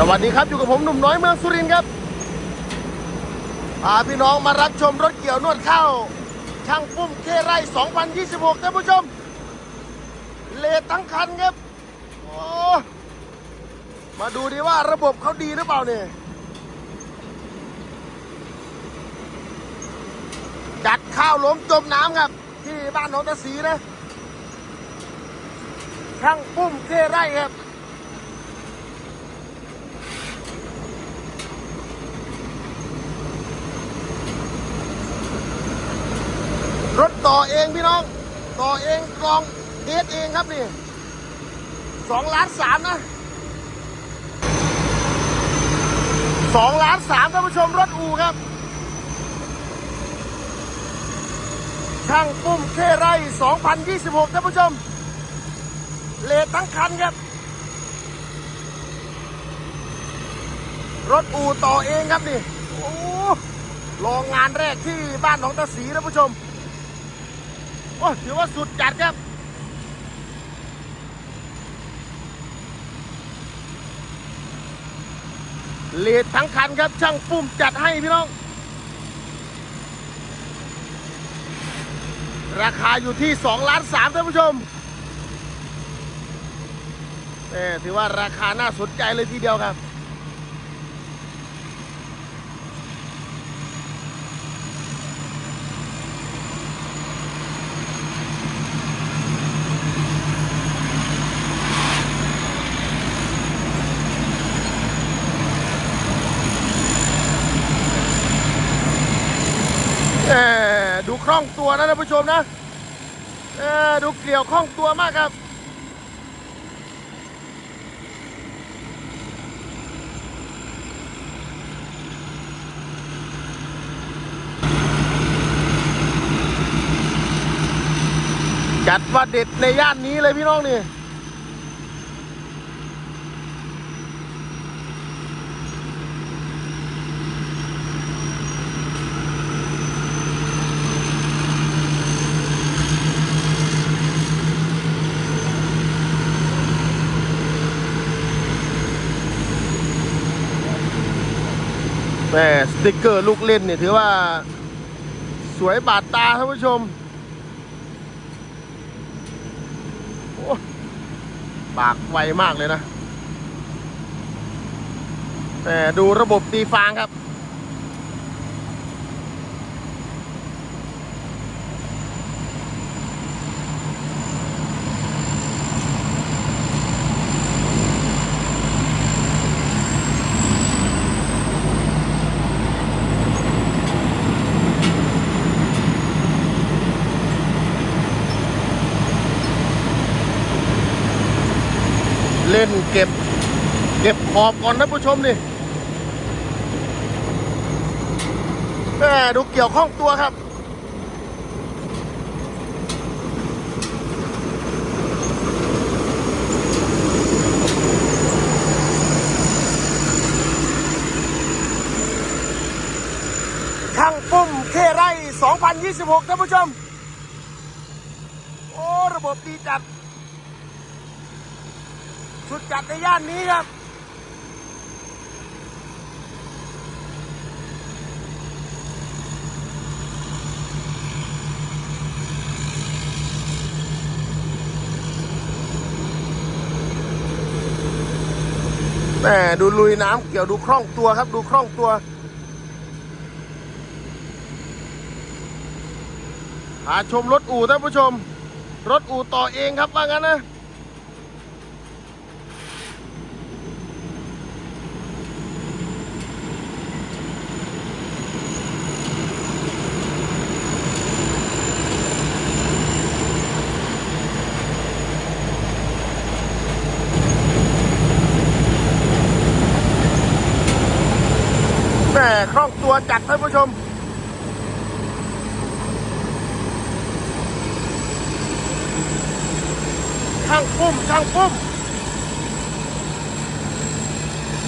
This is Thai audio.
สวัสดีครับ อยู่กับผมหนุ่มน้อยเมืองสุรินทร์ครับพาพี่น้องมารับชมรถเกี่ยวนวดข้าวช่างปุ้มเคไร่2026ท่านผู้ชม เลททั้งคันครับโอ้มาดูดีว่าระบบเขาดีหรือเปล่าเนี่ยจัดข้าวล้มจมน้ำครับ ที่บ้านหนองตะสีนะช่างปุ้มเคไร่ครับ รถต่อเองพี่น้อง ต่อเองกรองเทสเองครับนี่สองล้านสามนะสองล้านสามท่านผู้ชมรถอูครับ ช่างปุ้มเคไร่2026ท่านผู้ชม เลททั้งคันครับ รถอูต่อเองครับนี่ โอ้ลองงานแรกที่บ้านหนองตาสีท่านผู้ชม โอ้ถือว่าสุดจัดครับเลททั้งคันครับ ช่างปุ้มจัดให้พี่น้อง ราคาอยู่ที่2ล้าน3ท่านผู้ชมแหม่ถือว่าราคาน่าสนใจเลยทีเดียวครับ ดูคล่องตัวนะท่านผู้ชมนะเออดูเกลี่ยวคล่องตัวมากครับจัดว่าเด็ดในย่านนี้เลยพี่น้องนี่ แม่สติกเกอร์ลูกเล่นเนี่ยถือว่าสวยบาดตาท่านผู้ชมโอ้ปากไวมากเลยนะ แต่ดูระบบตีฟางครับ เล่นเก็บ เก็บขอบก่อนนะผู้ชมนี่แม่ดูเกี่ยวข้องตัวครับ ช่างปุ้มเคไร่2026ท่านผู้ชม โอ้ ระบบดีจัด สุดจัดในย่านนี้ครับแหม่ดูลุยน้ำเกี่ยวดูคล่องตัวครับ ดูคล่องตัวพาชมรถอู่ท่านผู้ชม รถอู่ต่อเองครับว่างั้นนะ คล่องตัวจัดท่านผู้ชม ช่างปุ้มช่างปุ้ม